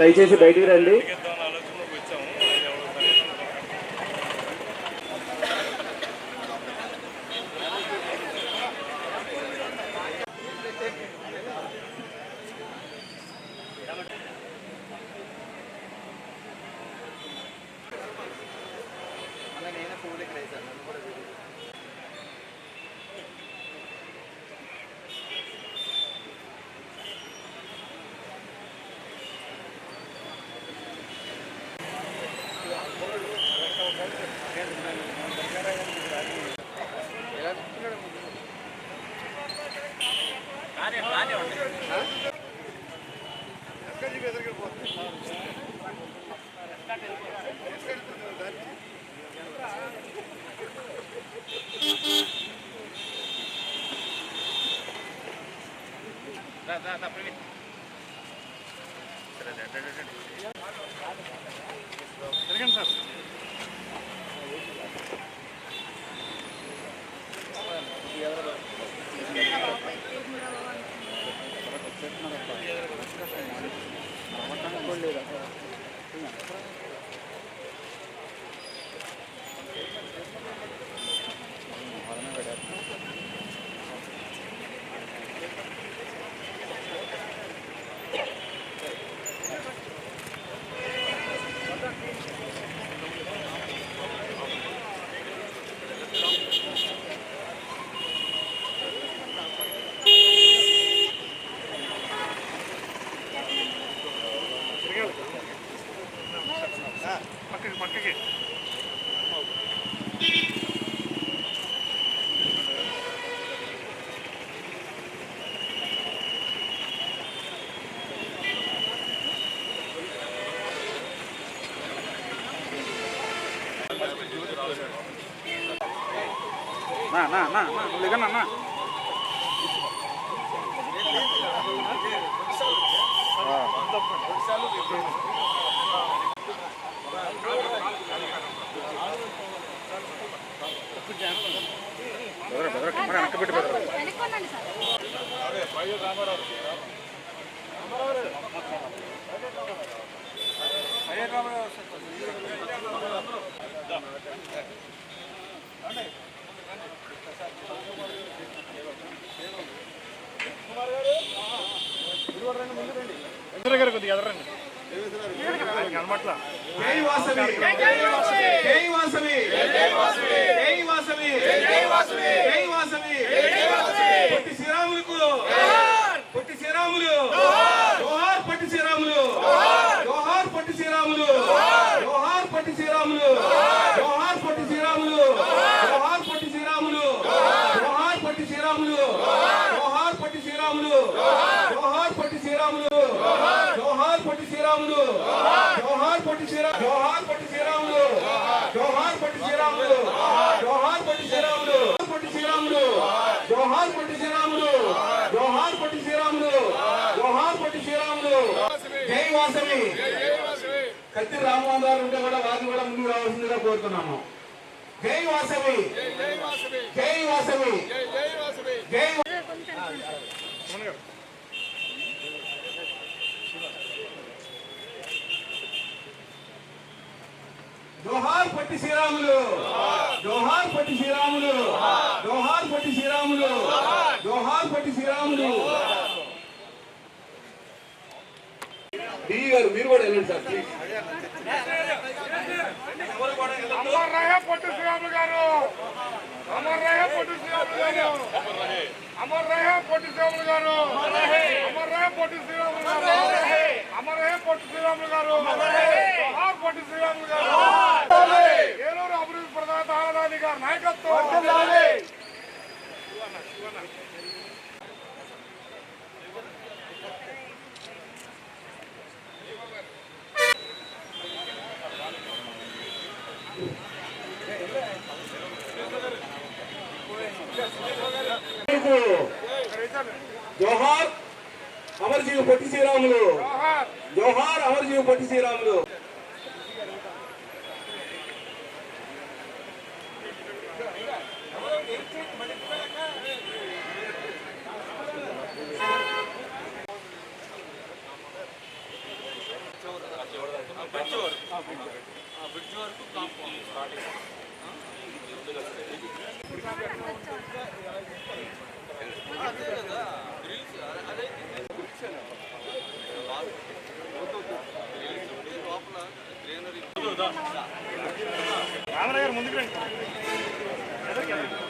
దయచేసి బయటికి రండి. হ্যাঁ nada, nada, nada, no le gana. Sriramulu జోహార్ పొట్టి శ్రీరాములు జోహార్ పొట్టి శ్రీరాములు జోహార్ పొట్టి శ్రీరాములు జోహార్ పొట్టి శ్రీరా జోహార్ పొట్టి శ్రీరాములు జోహార్ పొట్టి శ్రీరాములు జోహార్ పొట్టి శ్రీరాములు పొట్టి శ్రీరాములు జోహార్ పొట్టి శ్రీరాములు జోహార్ పొట్టి శ్రీరాములు జోహార్ పొట్టి శ్రీరాములు జై వాసవి కత్తి రామ్మోహన్ గారు ఉంటే కూడా వారిని కూడా ముందుకు రావాల్సిందిగా కోరుతున్నాము జై వాసవి. జై వాసవి. జై జోహార్ పట్టి శ్రీరాములు. జోహార్ పట్టి శ్రీరాములు. జోహార్ పట్టి శ్రీరాములు. జోహార్ పట్టి శ్రీరాములు. డి గారు మీరు కూడా వెళ్ళండి సార్ ప్లీజ్. అమర్రాయ పొట్టి శ్రీరాములు గారు. అమర్రాయ పొట్టి శ్రీరాములు గారు. అమర్రాయ పొట్టి శ్రీరాములు గారు. అమర్రాయ పొట్టి శ్రీరాములు గారు. అమర్రాయ పొట్టి శ్రీరాములు గారు. జోహార్ పొట్టి శ్రీరాములు గారు. ఏలూరు అభివృద్ధి ప్రధాన ఆనరాణి గారి నాయకత్వం. జోహార్ అమర్జీవి పొట్టి శ్రీరాములు జోహార్ అమర్జీవి పొట్టి శ్రీరాములు అందరికీ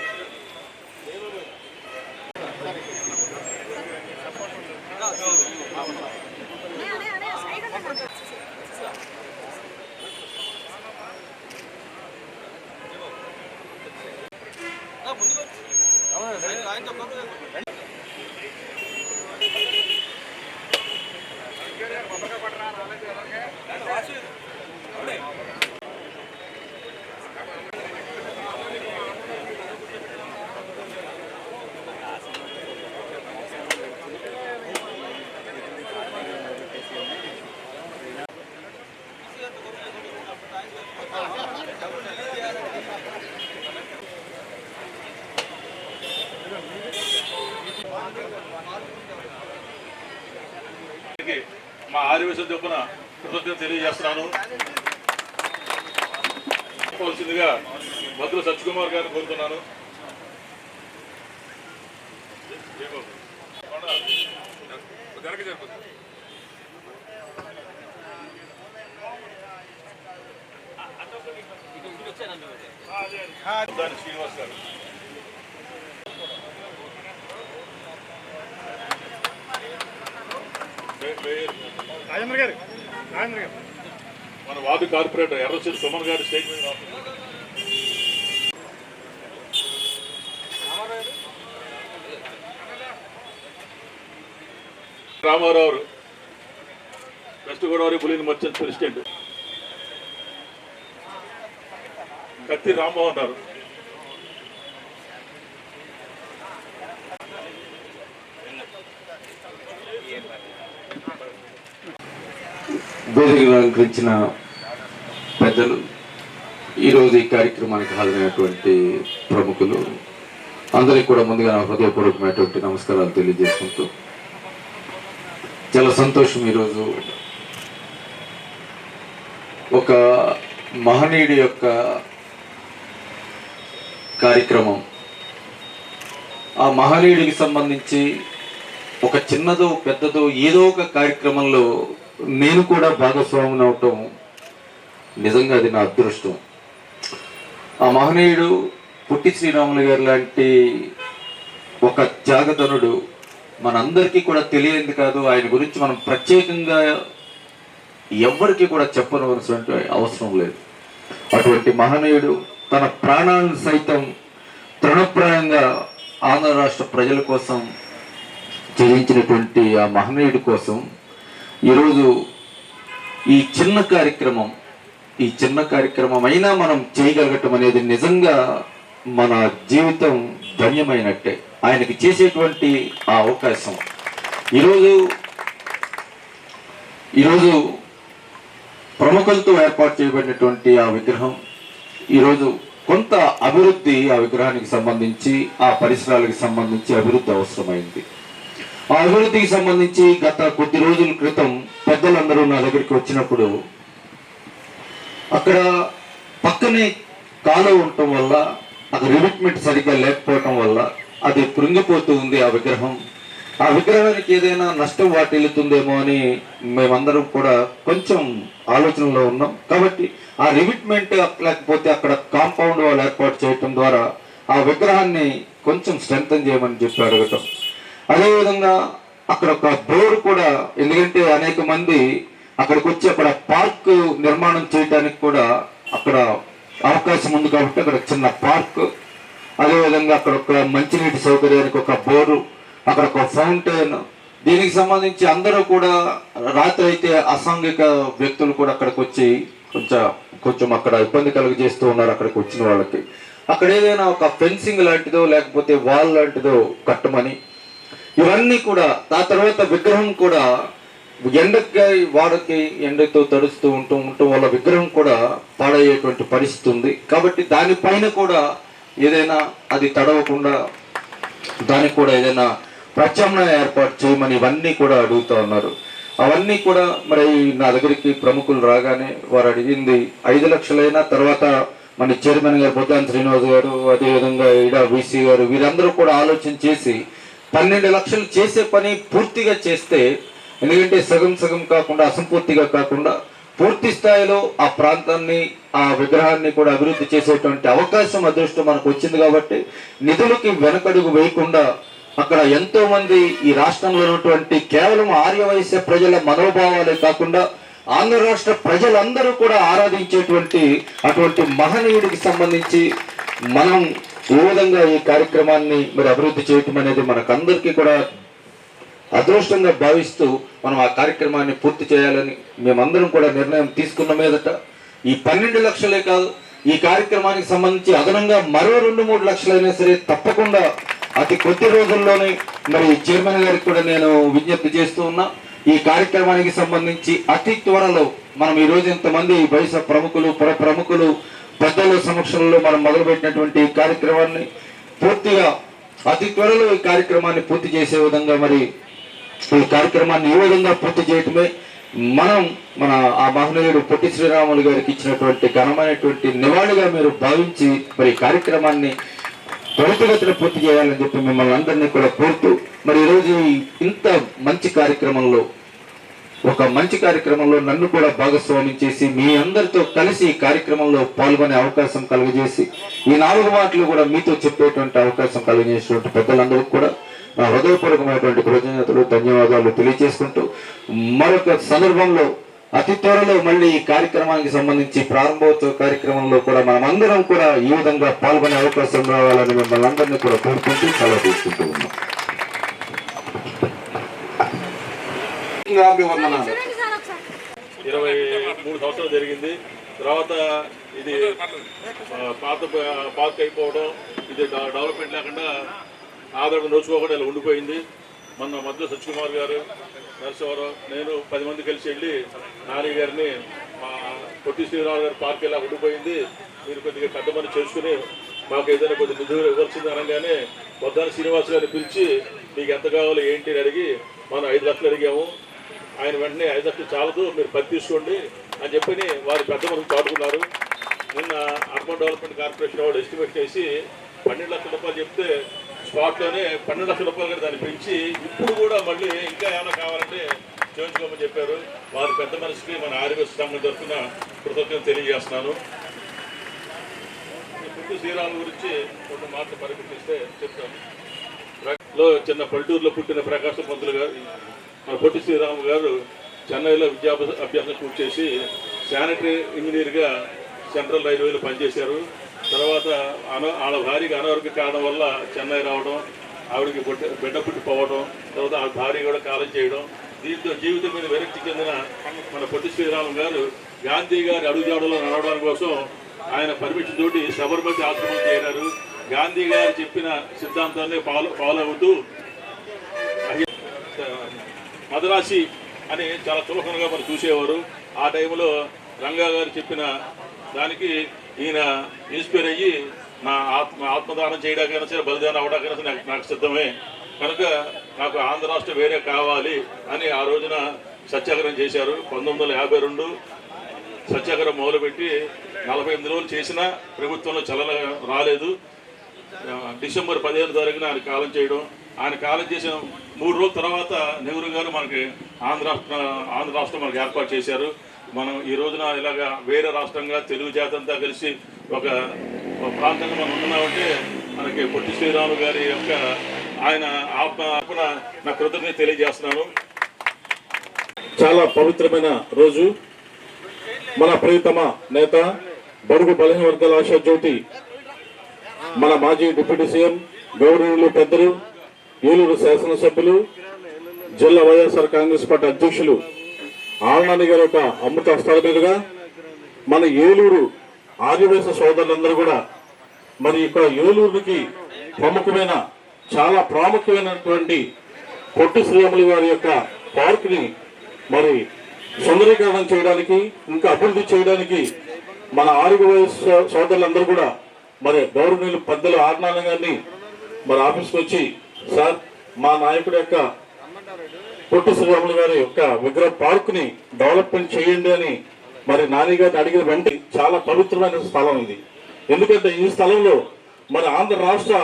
మా చొప్పున కృతజ్ఞత తెలియజేస్తున్నాను. చెప్పవలసిందిగా భద్ర సత్యకుమార్ గారిని కోరుతున్నాను. దాని శ్రీనివాస్ గారు. వే- వే- రాజేంద్ర గారు రాజేంద్ర గారు. మన వార్డు కార్పొరేటర్ ఎర్రచెల్లి సుమన్ గారి statement Ramarao west Godavari bullion merchant president. Katti Rammohan garu వేదికను అలంకరించిన పెద్దలు ఈరోజు ఈ కార్యక్రమానికి హాజరైనటువంటి ప్రముఖులు అందరికీ కూడా ముందుగా నా హృదయపూర్వకమైనటువంటి నమస్కారాలు తెలియజేసుకుంటూ చాలా సంతోషం ఈరోజు. ఒక మహనీయుడి యొక్క కార్యక్రమం. ఆ మహనీయుడికి సంబంధించి ఒక చిన్నదో పెద్దదో ఏదో ఒక కార్యక్రమంలో నేను కూడా భాగస్వామిని అవటం నిజంగా అది నా అదృష్టం. ఆ మహనీయుడు పుట్టి శ్రీరాములు గారు లాంటి ఒక త్యాగధనుడు మనందరికీ కూడా తెలియంది కాదు. ఆయన గురించి మనం ప్రత్యేకంగా ఎవ్వరికీ కూడా చెప్పనవలసినటువంటి అవసరం లేదు. అటువంటి మహనీయుడు తన ప్రాణాలను సైతం తృణప్రాయంగా ఆంధ్ర రాష్ట్ర ప్రజల కోసం చెల్లించినటువంటి ఆ మహనీయుడి కోసం ఈరోజు ఈ చిన్న కార్యక్రమం ఈ చిన్న కార్యక్రమం అయినా మనం చేయగలగటం అనేది నిజంగా మన జీవితం ధన్యమైనట్టే ఆయనకి చేసేటువంటి ఆ అవకాశం. ఈరోజు ఈరోజు ప్రముఖులతో ఏర్పాటు చేయబడినటువంటి ఆ విగ్రహం ఈరోజు కొంత అభివృద్ధి ఆ విగ్రహానికి సంబంధించి ఆ పరిసరాలకు సంబంధించి అభివృద్ధి అవసరమైంది. ఆ అభివృద్ధికి సంబంధించి గత కొద్ది రోజుల క్రితం పెద్దలందరూ నా దగ్గరికి వచ్చినప్పుడు అక్కడ పక్కనే కాలువ ఉండటం వల్ల అక్కడ రిమిట్మెంట్ సరిగ్గా లేకపోవటం వల్ల అది కృంగిపోతూ ఉంది ఆ విగ్రహం. ఆ విగ్రహానికి ఏదైనా నష్టం వాటిల్లుతుందేమో అని మేమందరం కూడా కొంచెం ఆలోచనలో ఉన్నాం. కాబట్టి ఆ రిమిట్మెంట్ లేకపోతే అక్కడ కాంపౌండ్ వాళ్ళు ఏర్పాటు చేయటం ద్వారా ఆ విగ్రహాన్ని కొంచెం స్ట్రెంగ్ చేయమని చెప్పి అడగటం అదేవిధంగా అక్కడ ఒక బోర్డు కూడా ఎందుకంటే అనేక మంది అక్కడికి వచ్చి అక్కడ పార్క్ నిర్మాణం చేయడానికి కూడా అక్కడ అవకాశం ఉంది కాబట్టి అక్కడ చిన్న పార్క్. అదేవిధంగా అక్కడ ఒక మంచినీటి సౌకర్యానికి ఒక బోరు అక్కడ ఒక ఫౌంటైన్. దీనికి సంబంధించి అందరూ కూడా రాత్రి అయితే అసాంఘిక వ్యక్తులు కూడా అక్కడికి వచ్చి కొంచెం కొంచెం అక్కడ ఇబ్బంది కలుగజేస్తూ ఉన్నారు అక్కడికి వచ్చిన వాళ్ళకి. అక్కడ ఏదైనా ఒక ఫెన్సింగ్ లాంటిదో లేకపోతే వాల్ లాంటిదో కట్టమని ఇవన్నీ కూడా ఆ తర్వాత విగ్రహం కూడా ఎండకి వాడకి ఎండతో తడుస్తూ ఉంటూ ఉంటూ వల్ల విగ్రహం కూడా పాడయ్యేటువంటి పరిస్థితి ఉంది. కాబట్టి దానిపైన కూడా ఏదైనా అది తడవకుండా దానికి కూడా ఏదైనా ప్రత్యామ్నాయ ఏర్పాటు చేయమని ఇవన్నీ కూడా అడుగుతా ఉన్నారు. అవన్నీ కూడా మరి నా దగ్గరికి ప్రముఖులు రాగానే వారు అడిగింది ఐదు లక్షలైనా తర్వాత మన చైర్మన్ గారు బుద్ధాన్ శ్రీనివాస్ గారు అదేవిధంగా ఈడా బీసీ గారు వీరందరూ కూడా ఆలోచన చేసి పన్నెండు లక్షలు చేసే పని పూర్తిగా చేస్తే ఎందుకంటే సగం సగం కాకుండా అసంపూర్తిగా కాకుండా పూర్తి స్థాయిలో ఆ ప్రాంతాన్ని ఆ విగ్రహాన్ని కూడా అభివృద్ధి చేసేటువంటి అవకాశం అదృష్టం మనకు వచ్చింది కాబట్టి నిధులకి వెనకడుగు వేయకుండా అక్కడ ఎంతో మంది ఈ రాష్ట్రంలో ఉన్నటువంటి కేవలం ఆర్యవైశ్య ప్రజల మనోభావాలే కాకుండా ఆంధ్ర రాష్ట్ర ప్రజలందరూ కూడా ఆరాధించేటువంటి అటువంటి మహనీయుడికి సంబంధించి మనం ఏ విధంగా ఈ కార్యక్రమాన్ని మరి అభివృద్ధి చేయటం అనేది మనకందరికీ కూడా అదృష్టంగా భావిస్తూ మనం ఆ కార్యక్రమాన్ని పూర్తి చేయాలని మేమందరం కూడా నిర్ణయం తీసుకున్న మీదట ఈ పన్నెండు లక్షలే కాదు ఈ కార్యక్రమానికి సంబంధించి అదనంగా మరో రెండు మూడు లక్షలైనా సరే తప్పకుండా అతి కొద్ది రోజుల్లోనే మరి చైర్మన్ గారికి కూడా నేను విజ్ఞప్తి చేస్తూ ఉన్నా ఈ కార్యక్రమానికి సంబంధించి అతి త్వరలో మనం ఈ రోజు ఇంతమంది బయస ప్రముఖులు పుర ప్రముఖులు పెద్దల సమక్షంలో మనం మొదలుపెట్టినటువంటి ఈ కార్యక్రమాన్ని పూర్తిగా అతి త్వరలో ఈ కార్యక్రమాన్ని పూర్తి చేసే విధంగా మరి ఈ కార్యక్రమాన్ని ఈ విధంగా పూర్తి చేయటమే మనం మన ఆ మహనీయుడు పొట్టి శ్రీరాములు గారికి ఇచ్చినటువంటి ఘనమైనటువంటి నివాళిగా మీరు భావించి మరి కార్యక్రమాన్ని త్వరితగతిన పూర్తి చేయాలని చెప్పి మిమ్మల్ని అందరినీ కూడా కోరుతూ మరి ఈరోజు ఇంత మంచి కార్యక్రమంలో ఒక మంచి కార్యక్రమంలో నన్ను కూడా భాగస్వామ్యం చేసి మీ అందరితో కలిసి ఈ కార్యక్రమంలో పాల్గొనే అవకాశం కలుగజేసి ఈ నాలుగు మాటలు కూడా మీతో చెప్పేటువంటి అవకాశం కలిగజేసినటువంటి పెద్దలందరికీ కూడా నా హృదయపూర్వకమైనటువంటి కృతజ్ఞతలు ధన్యవాదాలు తెలియజేసుకుంటూ మరొక సందర్భంలో అతి త్వరలో మళ్ళీ ఈ కార్యక్రమానికి సంబంధించి ప్రారంభోత్సవ కార్యక్రమంలో కూడా మనం అందరం కూడా ఈ విధంగా పాల్గొనే అవకాశం రావాలని మిమ్మల్ని అందరినీ కూడా కోరుకుంటూ సెలవు తీసుకుంటూ ఉన్నాం. ఇరవై మూడు సంవత్సరాలు జరిగింది. తర్వాత ఇది పాత పార్క్ అయిపోవడం ఇది డెవలప్మెంట్ లేకుండా ఆధారం నోచుకోకుండా ఇలా ఉండిపోయింది. మొన్న మధ్య సత్యకుమార్ గారు నరసింహారావు నేను పది మంది కలిసి వెళ్ళి నాని గారిని మా పొట్టి శ్రీరావు గారి పార్క్ ఇలా ఉండిపోయింది. మీరు కొద్దిగా పెద్ద పని చేసుకుని మాకు ఏదైనా కొద్ది నిధులు ఇవ్వాల్సింది అనగానే వద్దాని శ్రీనివాస్ గారిని పిలిచి మీకు ఎంత కావాలో ఏంటి? అని అడిగి మనం ఐదు లక్షలు అడిగాము. ఆయన వెంటనే ఐదు లక్షలు చాలదు మీరు పది తీసుకోండి అని చెప్పని వారి పెద్ద మనకు చాటుకున్నారు నిన్న అర్బన్ డెవలప్మెంట్ కార్పొరేషన్ వాళ్ళు ఎస్టిమేట్ చేసి పన్నెండు లక్షల రూపాయలు చెప్తే స్పాట్లోనే పన్నెండు లక్షల రూపాయలు కూడా దాన్ని పెంచి ఇప్పుడు కూడా మళ్ళీ ఇంకా ఏమైనా కావాలంటే చేయించుకోమని చెప్పారు. వారి పెద్ద మనిషికి మన ఆరోగ్య సంఘం తరఫున కృతజ్ఞత తెలియజేస్తున్నాను. పుట్టు శ్రీరాముల గురించి కొన్ని మాటలు పరిగణిస్తే చెప్తాను. లో చిన్న పల్లెటూరులో పుట్టిన ప్రకాశం పంతులు గారు మన పొట్టి శ్రీరాము గారు చెన్నైలో విద్యా అభ్యాసం పూర్తి చేసి శానిటరీ ఇంజనీర్గా సెంట్రల్ రైల్వేలో పనిచేశారు. తర్వాత అన ఆడ భార్యకి అనారోగ్య కారణం వల్ల చెన్నై రావడం ఆవిడకి పుట్టి బిడ్డ పుట్టిపోవడం తర్వాత ఆ భార్య కూడా కాలం చేయడం దీంతో జీవితం మీద విరక్తి చెందిన మన పొట్టి శ్రీరాము గారు గాంధీ గారి అడుగుజాడలో నడవడం కోసం ఆయన పర్మిషన్ తోటి సబర్మతి ఆశ్రమం చేరారు. గాంధీ గారు చెప్పిన సిద్ధాంతాన్ని ఫాలో ఫాలో అవుతూ మదరాసి అని చాలా చులకనగా మనం చూసేవారు. ఆ టైంలో రంగా గారు చెప్పిన దానికి ఈయన ఇన్స్పైర్ అయ్యి నా ఆత్మ ఆత్మదానం చేయడానికైనా సరే బలిదానం అవడానికైనా సరే నాకు నాకు సిద్ధమే. కనుక నాకు ఆంధ్ర రాష్ట్రం వేరే కావాలి అని ఆ రోజున సత్యాగ్రహం చేశారు. పంతొమ్మిది వందల యాభై రెండు సత్యాగ్రహం మొదలుపెట్టి నలభై ఎనిమిది రోజులు చేసినా ప్రభుత్వంలో చలన రాలేదు. డిసెంబర్ పదిహేను తారీఖున ఆయన కాలం చేయడం ఆయన కాలం చేసిన మూడు రోజుల తర్వాత నెహ్రూ గారు మనకి ఆంధ్ర రాష్ట్ర ఆంధ్ర రాష్ట్రం మనకి ఏర్పాటు చేశారు. మనం ఈ రోజున ఇలాగా వేరే రాష్ట్రంగా తెలుగు జాతి అంతా కలిసి ఒక ప్రాంతంగా మనం ఉన్నామంటే మనకి పొట్టి శ్రీరాములు గారి యొక్క ఆయన ఆత్మ నా కృతజ్ఞత తెలియజేస్తున్నాను. చాలా పవిత్రమైన రోజు. మన ప్రియతమ నేత బడుగు బలహీన వర్గాల ఆశా జ్యోతి మన మాజీ డిప్యూటీ సీఎం గౌరవులు పెద్దలు ఏలూరు శాసనసభ్యులు జిల్లా వైఎస్ఆర్ కాంగ్రెస్ పార్టీ అధ్యక్షులు ఆలనాని గారి యొక్క అమృత హస్తాల మీదుగా మన ఏలూరు ఆదివేశ సోదరులందరూ కూడా మరి ఇక్కడ ఏలూరుకి ప్రముఖమైన చాలా ప్రాముఖ్యమైనటువంటి పొట్టి శ్రీరాములు గారి యొక్క పార్క్ని మరి సుందరీకరణం చేయడానికి ఇంకా అభివృద్ధి చేయడానికి మన ఆరుగు వయసు సోదరులందరూ కూడా మరి గౌరవనీయులు పెద్దలు ఆర్నాన్న గారిని మరి ఆఫీస్కి వచ్చి సార్ మా నాయకుడి యొక్క పొట్టి శ్రీరాములు గారి యొక్క విగ్రహ పార్క్ని డెవలప్మెంట్ చేయండి అని మరి నానిగారిని అడిగిన వెంటనే చాలా పవిత్రమైన స్థలం ఇది. ఎందుకంటే ఈ స్థలంలో మరి ఆంధ్ర రాష్ట్ర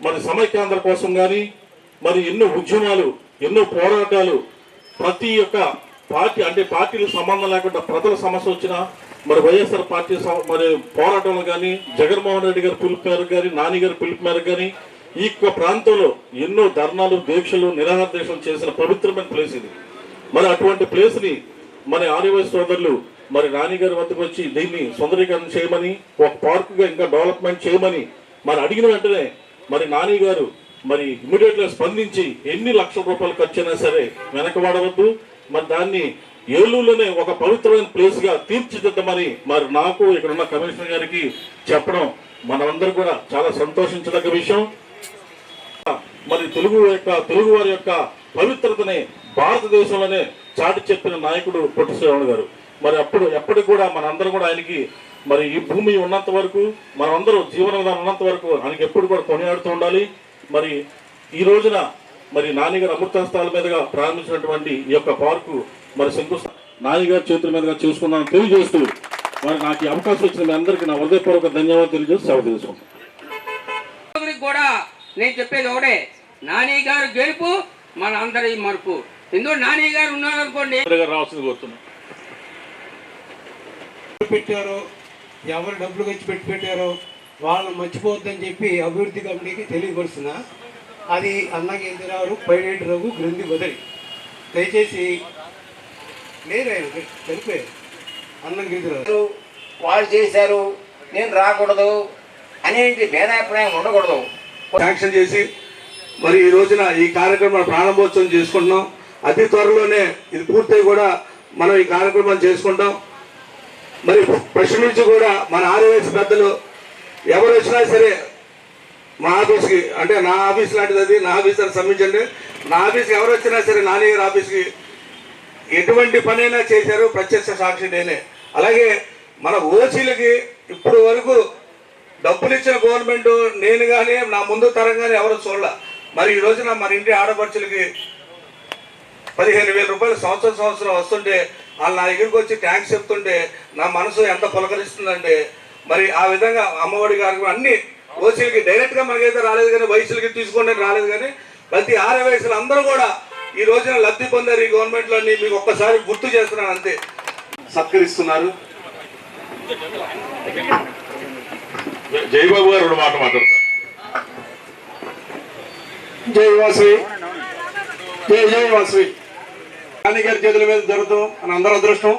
మరి సమైక్యాంధ్ర కోసం కానీ మరి ఎన్నో ఉద్యమాలు ఎన్నో పోరాటాలు ప్రతి ఒక్క పార్టీ అంటే పార్టీలకు సంబంధం లేకుండా ప్రజల సమస్య వచ్చినా మరి వైఎస్ఆర్ పార్టీ మరి పోరాటంలో కానీ జగన్మోహన్ రెడ్డి గారి పిలుపు మేరకు కానీ నాని గారి పిలుపు మేరకు కానీ ఈ యొక్క ప్రాంతంలో ఎన్నో ధర్నాలు దీక్షలు నిరాహార దీక్షలు చేసిన పవిత్రమైన ప్లేస్ ఇది. మరి అటువంటి ప్లేస్ని మన ఆదివాసి సోదరులు మరి నానిగారి వద్దకు వచ్చి దీన్ని సుందరీకరణ చేయమని ఒక పార్క్గా ఇంకా డెవలప్మెంట్ చేయమని మరి అడిగిన వెంటనే మరి నాని గారు మరి ఇమీడియట్గా స్పందించి ఎన్ని లక్షల రూపాయలు ఖర్చు అయినా సరే వెనకబడవద్దు మరి దాన్ని ఏలూరులోనే ఒక పవిత్రమైన ప్లేస్గా తీర్చిదిద్దమని మరి నాకు ఇక్కడ ఉన్న కమిషనర్ గారికి చెప్పడం మనమందరం కూడా చాలా సంతోషించదగ్గ విషయం. మరి తెలుగు యొక్క తెలుగు వారి యొక్క పవిత్రతని భారతదేశంలోనే చాటి చెప్పిన నాయకుడు పొట్టి శ్రీరాములు గారు. మరి అప్పుడు ఎప్పటికి కూడా మనందరం కూడా ఆయనకి మరి ఈ భూమి ఉన్నంత వరకు మనందరూ జీవన విధానం ఉన్నంత వరకు ఆయనకి ఎప్పుడు కూడా కొనియాడుతూ ఉండాలి. మరి ఈ రోజున మరి నానిగారు అమృతస్థాల మీదుగా ప్రారంభించినటువంటి ఈ యొక్క పార్కు మరి శంకుస్థాపన నానిగారి చేతుల మీదుగా చేసుకున్నాను తెలియజేస్తూ మరి నాకు ఈ అవకాశం ఇచ్చిన మీ అందరికీ నా హృదయపూర్వక ధన్యవాదాలు తెలియజేసి సెలవు తెలుసుకుంటాను కూడా నేను చెప్పేది ఒకటే. నాని గారు గెలుపు మన అందరి మరుపు. ఎందుకు నాని గారు ఉన్నారనుకోండి? రావాల్సింది కోరుతున్నాను పెట్టారో ఎవరు డబ్బులు ఖర్చు పెట్టి పెట్టారో వాళ్ళని మర్చిపోవద్దని చెప్పి అభివృద్ధి కమిటీకి తెలియపరుస్తున్నా అది అన్నగేంద్రరావు పైరేటి రఘు గ్రంథి బదరి. దయచేసి లేరు ఆయన చనిపోయారు అన్నగేంద్రరావు. వాళ్ళు చేశారు నేను రాకూడదు అనేది భేదాభిప్రాయం ఉండకూడదు. శాంక్షన్ చేసి మరి ఈ రోజున ఈ కార్యక్రమం ప్రారంభోత్సవం చేసుకుంటున్నాం. అతి త్వరలోనే ఇది పూర్తయి కూడా మనం ఈ కార్యక్రమం చేసుకుంటాం. మరి ఫస్ట్ నుంచి కూడా మన ఆర్యవైస్ పెద్దలు ఎవరు వచ్చినా సరే మా ఆఫీస్కి అంటే నా ఆఫీస్ లాంటిది అది నా ఆఫీస్ అని సంబంధించండి నా ఆఫీస్కి ఎవరు వచ్చినా సరే నాని గారి ఆఫీస్కి ఎటువంటి పనైనా చేశారు. ప్రత్యక్ష సాక్షి నేనే. అలాగే మన ఓసీలకి ఇప్పుడు వరకు డబ్బులు ఇచ్చిన గవర్నమెంట్ నేను కానీ నా ముందు తరం కానీ ఎవరు చూడాల. మరి ఈ రోజున మన ఇంటి ఆడపడుచులకి పదిహేను వేల రూపాయలు సంవత్సరం సంవత్సరం వస్తుంటే వాళ్ళు నా దగ్గరికి వచ్చి ట్యాంక్స్ చెప్తుంటే నా మనసు ఎంత పులకరిస్తుందంటే మరి ఆ విధంగా అమ్మఒడి గారు అన్ని ఓసీలకి డైరెక్ట్గా మనకైతే రాలేదు కానీ వయసులకి తీసుకోండి రాలేదు కానీ ప్రతి ఆరు వయసులు అందరూ కూడా ఈ రోజున లబ్ధి పొందారు ఈ గవర్నమెంట్లోని మీకు ఒక్కసారి గుర్తు చేస్తున్నాను అంతే. సత్కరిస్తున్నారు. జయబాబు గారు రెండు మాట మాట్లాడతారు. జై వాసవి. జై జై వాసవి. గాంధీ గారి చేతుల మీద జరుగుతాం అని అందరూ అదృష్టం.